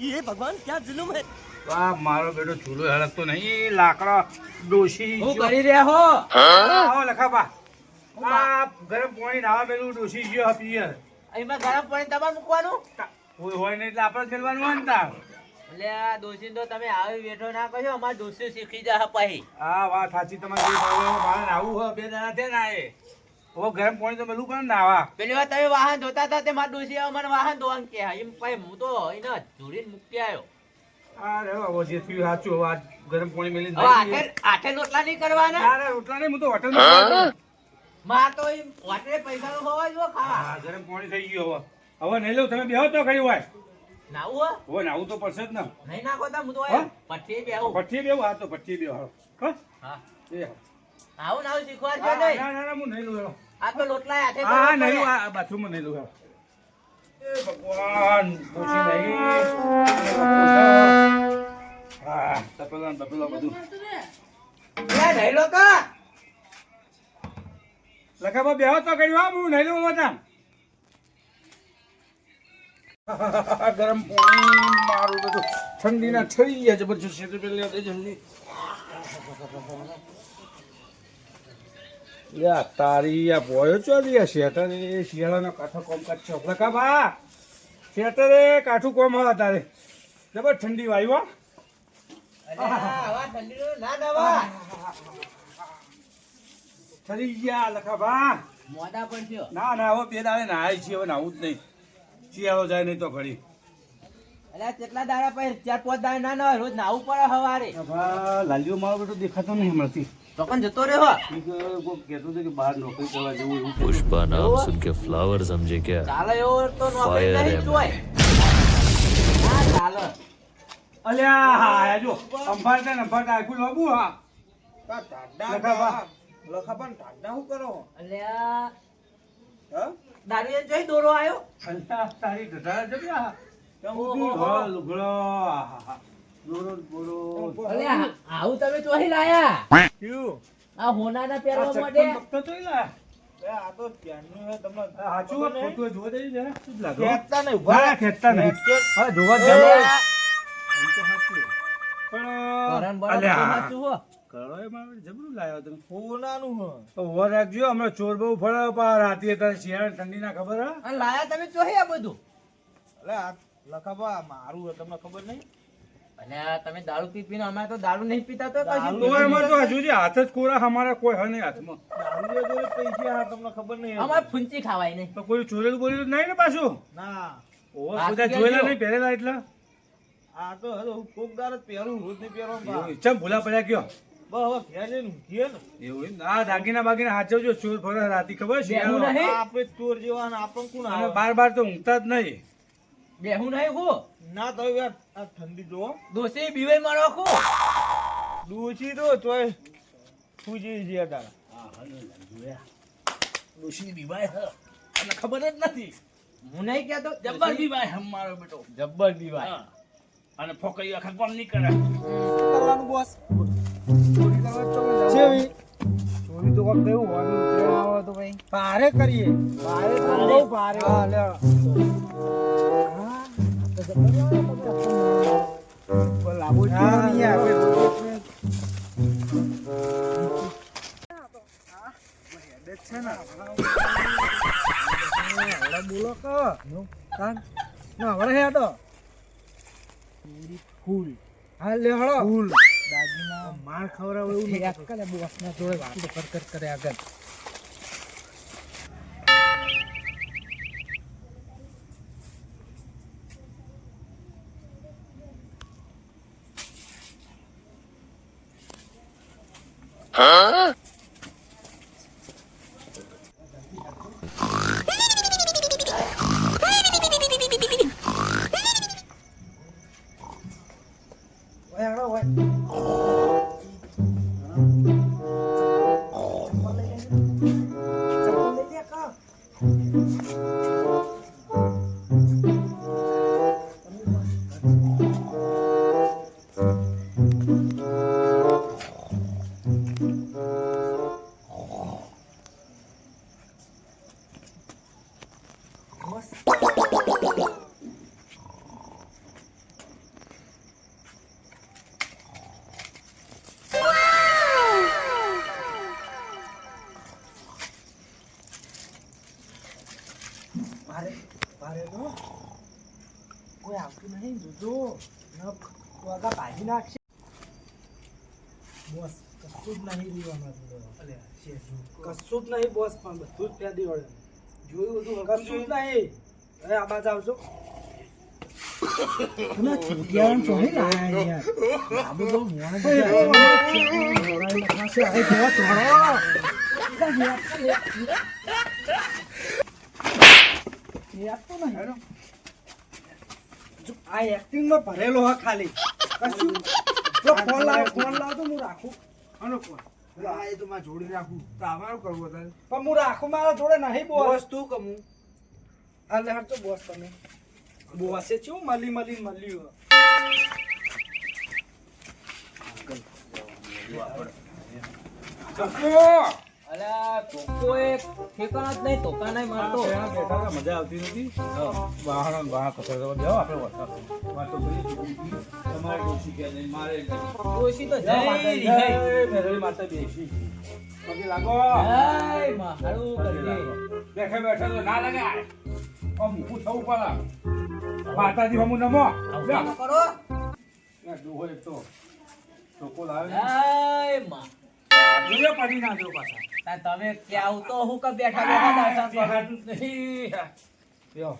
ये भगवान क्या जुल्म है આ મારો બેટો ચૂલો હળકતો નહીં લાકડા ડોશી હું ગયો. કરી રહ્યા હો આવો લખાબા આ ગરમ પાણી નાવા પેલું ડોશી ગયો પિયર એમાં ગરમ પાણી તમારે મૂકવાનું કોઈ હોય નહીં એટલે આપણે જ મેળવાનું હોય ને તાર. એટલે આ દોશી તો તમે આવી બેઠો ના કહો અમારે દોશી શીખી જા પછી આ વાત સાચી તમારી જે ભાઈઓ, મારે નાવું હોય બે દાડા થયા ના એ હવે ગરમ પાણી તો મેલું પણ નાવા પેલી વાર તમે વાહન ધોતા હતા તે મારા દોશી મને વાહન ધોવાનું કે એમ પછી હું તો એને જોડીને મૂકી આવ્યો. અરે બાબો જે થયું સાચું હવે આજ ગરમ પાણી મેલી આઠે આઠે રોટલા નહીં કરવાના? ના રોટલા નહીં હું તો હોટેલમાં તો એમ વાટે પૈસા નો હોવા જો ખાવા. ગરમ પાણી થઈ ગયું હવે. હવે નહીં લઉં તમે બેહો તો ખરી હોય નાવું હો? નાવું તો પડશે જ ને. નહીં નાખો તો હું તો હા? પઠી બેહું. પઠ્ઠી બેહું? હા તો પઠ્ઠી બેહું. હા? એ હા. આવું શીખવાડજો નહીં. ના ના ના હું નહીં લઉં આ તો લોટલા હાથે હા નહીં લઉં પડે. આ બાથરૂમમાં નહીં લઉં એ ભગવાન પૂછી નહીં હા તપેલા ને બધું. લે, નહીં લો તો. બેહો તો કર્યું હું નહીં લઉં બધા. ગરમ પાણી મારું બધું. ઠંડીના થઈ ગયા જબરજસ્ત છે તો પેલી જલ્દી યા તારી આ બોયો ચોરી આ શિયાળાનો કાઠો કોમ કાઢશો છે. લખાબા શેટરે કાઠું કોમ હા તારે. જબર ઠંડી વાયુ ના. ઠરી ગયા લખાબા મોડા પણ થયો. ના ના હવે બે દાડે નાય છે હવે નાવું જ નહીં. શિયાળો જાય નહીં તો ઘડી. અલ્યા, કેટલા દાડા પછી ચાર પાંચ દાડા ના નવાય. રોજ નાવું પડે હવારે. બાબા, લાલીઓ મારો બેટો દેખાતો નહીં મળતી પુષ્પા નામ સુન કે ફ્લાવર સમજે કે ફાયર અલ્યા હા જો સંભાળતા સંભાળતા આખું લાબુ હા. લખાબા ટાડા હું. કરો? અલ્યા. દારી જઈ દોરો આવ્યો અલ્યા તારી ઢઢા જમ્યા હું ઢોલ લુગડો હા હા. આવું તમે ચોહી લાયા? આ હોનાના પહેરવા માટે? બક્કર તો ઈ લા. આ હાચું હોય, ખોટું હોય, જોવા દેજો જરા. શું જ લાગે? ના, ના, ખેંચતા નહીં. હા, જોવા જ જાય. અલ્યા, એમ તો સાચું. પણ મારો ચોર બહુ ફરે પા રાતે અત્યારે શિયાળા ઠંડી ના ખબર હા? અને લાયા તમે ચોહી આ બધું? અલ્યા તમે દારૂ પી પીને અમે તો દારૂ નહીં પીતા તો પછી તો એમાં તો હજુ જે હાથ જ કોરા અમારા કોઈ હે નહીં હાથમાં અમારે ફૂંચી ખાવાય નહીં. તો કોઈ ચોરેલું બોલેલું નહીં ને પાછું? ના. ઓ બધા જોયેલા નહીં પહેરેલા એટલે? આ ચમ ભૂલા પડ્યા જ. પહેરું એમ? આ દાગીના બાગીના હાચવજો ચોર ફરે રાતી ખબર છે? બેહું નહીં? અને બાર બાર તો ઊંઘતા જ નહીં. બેહું નહીં કો ના તો યાર આ ઠંડી જો દોશી બીવે મારો કો દોશી તો તોય પૂજી છે તારા દોશી બીવાય હ. એટલે ખબર જ નથી. હું નહીં કહેતો જબ્બર બીવાય હમ મારો બેટો. જબ્બર બીવાય. અને ફોકરી આખા કોણ નહીં કરે કરવાનું બોસ ચોરી ચોરી તો કોક કેવું હોય તો ભાઈ. પારે કરીએ. પારે બહુ પારે હા લે બોલો કાન ના વળે હે તો ફૂલ. હા લે હળો ફૂલ દાદીના માર ખવરાવ એવું નહીં કરે બોસ ના જોડે વાતો કર કર કરે આગળ. Huh? વાગા ભાજી નાખશે બોસ કશું જ નહીં રહ્યું અમારા કશું જ નહીં બોસ પણ બધું જ ફેદી વળે જોયું બધું કશું જ નહીં હવે આ બાજુ આવજો તમે ચૂંટિયાઓને ચોરી લાયા યાર. આ બધું મોણ બધા ચોરાઈ નાખશે. ચોરો. યાદ તો નહીં. જો આ એક્ટિંગમાં ભરેલો હા ખાલી. કશું જો ફોન લાવ ફોન લાવ તો હું રાખું. આનો ફોન હા એ તો મારા જોડી રાખું. તો અમારું કરવું તારે પણ હું રાખું મારા જોડે નહીં બોસ તું કમું આ લેહર તો બોસ તમે. બોસે છું મલી મલી મળી મળ્યું અલ્યા ચોખ્ખો એક. ઠેકાણા જ નહીં તોકા નહીં મારતો. બેઠા મજા આવતી નથી બહાર ને બહાર કચરો આપણે વરસાદ વાતો કરી તમારે ડોશી કે નહીં મારે ડોશી તો જય જય જય માતા બેસી પગે લાગો. હાય મારું કરજે. બેઠા બેઠે તો ના લાગે. આમ ઊભું થવું પડે. માતાજી હમુ નમો. કરો. ડોહો એક તો ચોખ્ખો લાવે હાયમાં જોઈએ પડી ના જો પાછા. તાર તમે ક્યાં તો હું કે બેઠા બેઠા દર્શન નહીં. લ્યો.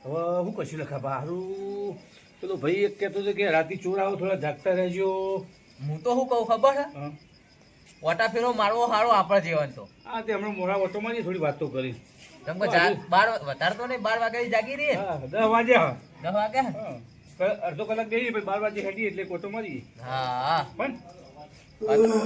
હવે હું કશું લખા બહારું? પેલો ભાઈ એક કહેતો હતો કે રાતે ચોર આવો થોડા જાગતા રહેજો. હું તો શું કહું ખબર છે? હા. વટા ફેરો મારવો હારો આપણે જેવાનું તો. હા તે હમણાં મોરા ઓટોમાં જ થોડી વાતો કરી. જા- બાર વધારે તો નહીં બાર વાગે જાગી રહી હા દસ વાગે હા. દસ વાગે? હા. અડધો કલાક પછી બાર વાગે હેડી એટલે ઓટો મારી હા. પણ આપણો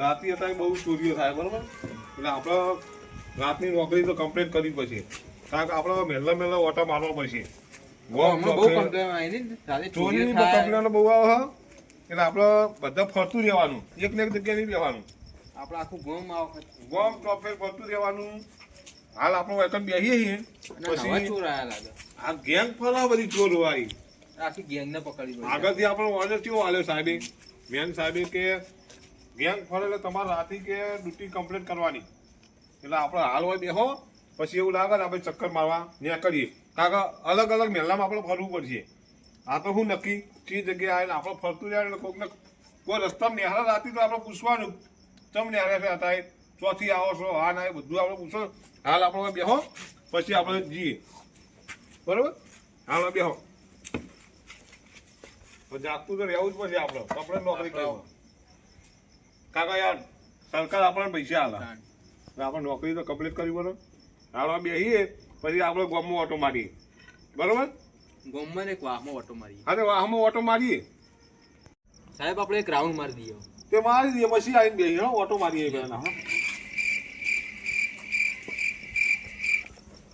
રાતની અત્યારે બહુ ચોરીઓ થાય બરોબર? એટલે આપણે રાતની નોકરી તો કમ્પ્લેટ કરવી પડશે. કારણ કે આપણે મહેલા મહેલા ઓટા મારવા પડશે. ગોમ ચોરીની કમ્પ્લેનો બહુ આવે એટલે આપણે બધા ફરતું રહેવાનું. એક ને એક જગ્યાએ નહીં રહેવાનું. આપણે આખું ગોમ આવે ગોમ ટોપે ફરતું રહેવાનું. હાલ આપણે વેકન બેસીએ છીએ. પછી આ ગેંગ ફરવા બધી ચોર વાળી આખી ગેંગ ને પકડી આગળથી આપણો ઓર્ડર કેવો આવ્યો સાહેબે. મેન સાહેબે કે ગેંગ ફરે એટલે તમારે રાતે કે ડ્યુટી કમ્પ્લીટ કરવાની. એટલે આપણે હાલ હોય બેહો પછી એવું લાગે ને આપણે ચક્કર મારવા ત્યાં કરીએ કારણ કે અલગ અલગ મહેલામાં આપણે ફરવું પડશે. આ તો હું નક્કી કઈ જગ્યાએ આવીને આપણે ફરતું જાય એટલે કોઈકને કોઈ રસ્તા નિહાળા રાતી તો આપણે પૂછવાનું ચમ નિહાળે છે હતા ચોથી આવો છો હા ના એ બધું આપણે પૂછો. હાલ આપણે બેહો પછી આપણે જઈએ. બરોબર? હાલ બેહો. જાગતું તો રહેવું જ પડશે આપણે. આપણે નોકરી કરવા. કાકા યાર સરકાર આપણને પૈસા આલે આપણે નોકરી તો કમ્પ્લીટ કરવી પડે. હાલવા બેસીએ પછી આપણે ગોમમાં ઓટો મારીએ. બરોબર? ગોમમાં એક વાહમાં ઓટો મારીએ. હા તો વાહમાં ઓટો મારીએ. સાહેબ આપણે એક રાઉન્ડ મારી દઈએ. તે મારી દઈએ પછી આવીને બેસીએ હો ઓટો મારીએ પહેલાં હા.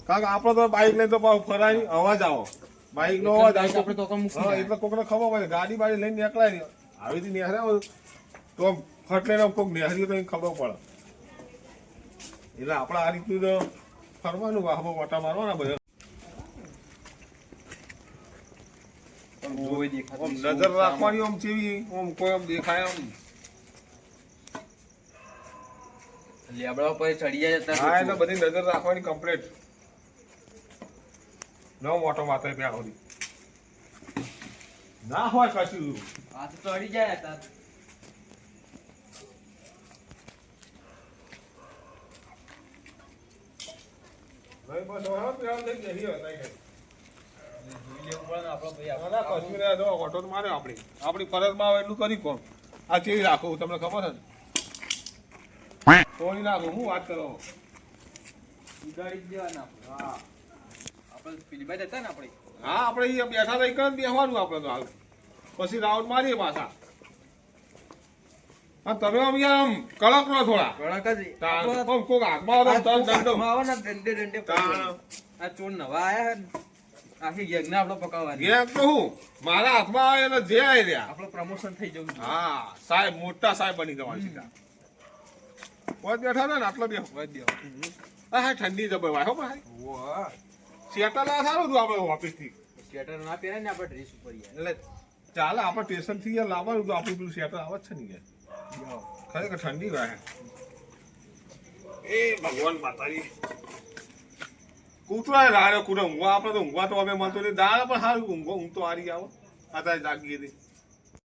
કારણ કે આપણે તો બાઇક લઈને તો ફરાય અવાજ આવો. બાઇક નો અવાજ આવે આપણે તો એટલે કોકને ખબર પડે ગાડી બાડી લઈને નીકળાય આવી રીતે નીકળ્યા તો ફટ કોઈક કોક તો ખબર પડે. એટલે આપણે આ રીતનું તો ફરવાનું વાહબો વાટા મારવાના બધા. નજર રાખવાની આમ ચેવી આમ કોઈ આમ દેખાય આમ. લેબડા પર ચડી જાય હા એટલે બધી નજર રાખવાની કમ્પ્લીટ ન મોટો માથે સુધી. ના હોય કશું આ તો ચડી જાય નહીં બસ હવે પેલા લઈ જઈએ હતા કઈ. લેવું પડે ને આપણો ફરજમાં આવે એટલું કરી કોણ? આ ચેવી રાખું તમને ખબર છે ને તોડી નાખું હું વાત કરો? ઉડાડી દેવાના હા. આપણે પેલી બાજુ હતા ને આપણે. હા આપણે બેઠા રહી કર બેસવાનું આપણે તો હાલ. પછી રાઉન્ડ મારીએ પાછા. તમે આમ આમ કડક રહો થોડા. કડક જ. કોક હાથમાં આવે તો દંડો. આવે ને દંડે દંડે પકડે. આ ચોર નવા આયા આખી યજ્ઞ આપણે પકાવવાની ગેંગ તો હું? મારા હાથમાં આવે એટલે જે આવી રહ્યા. આપણું પ્રમોશન થઈ જવું હા સાહેબ મોટા સાહેબ બની જવા સીધા કોઈ બેઠા ને આટલો બે હોય દેવો. હા ઠંડી ભાઈ હો ભાઈ. સેટલ સારું હતું આપણે ઓફિસથી સ્વેટર ના ને આપણે ડ્રેસ ઉપર એટલે ચાલે આપણે સ્ટેશનથી લાવવાનું હતું આપણું પેલું સેટલ આવે છે ને યાર. ખરેખર ઠંડી વાહે. એ ભગવાન માતાજી. કૂતરા રાડે કૂટે ઊંઘવા આપણે તો ઊંઘવા તો અમે મળતો નહીં. દાળ પણ સારું ઊંઘો ઊંઘ તો હારી આવો. અત્યારે જાગીએ હતી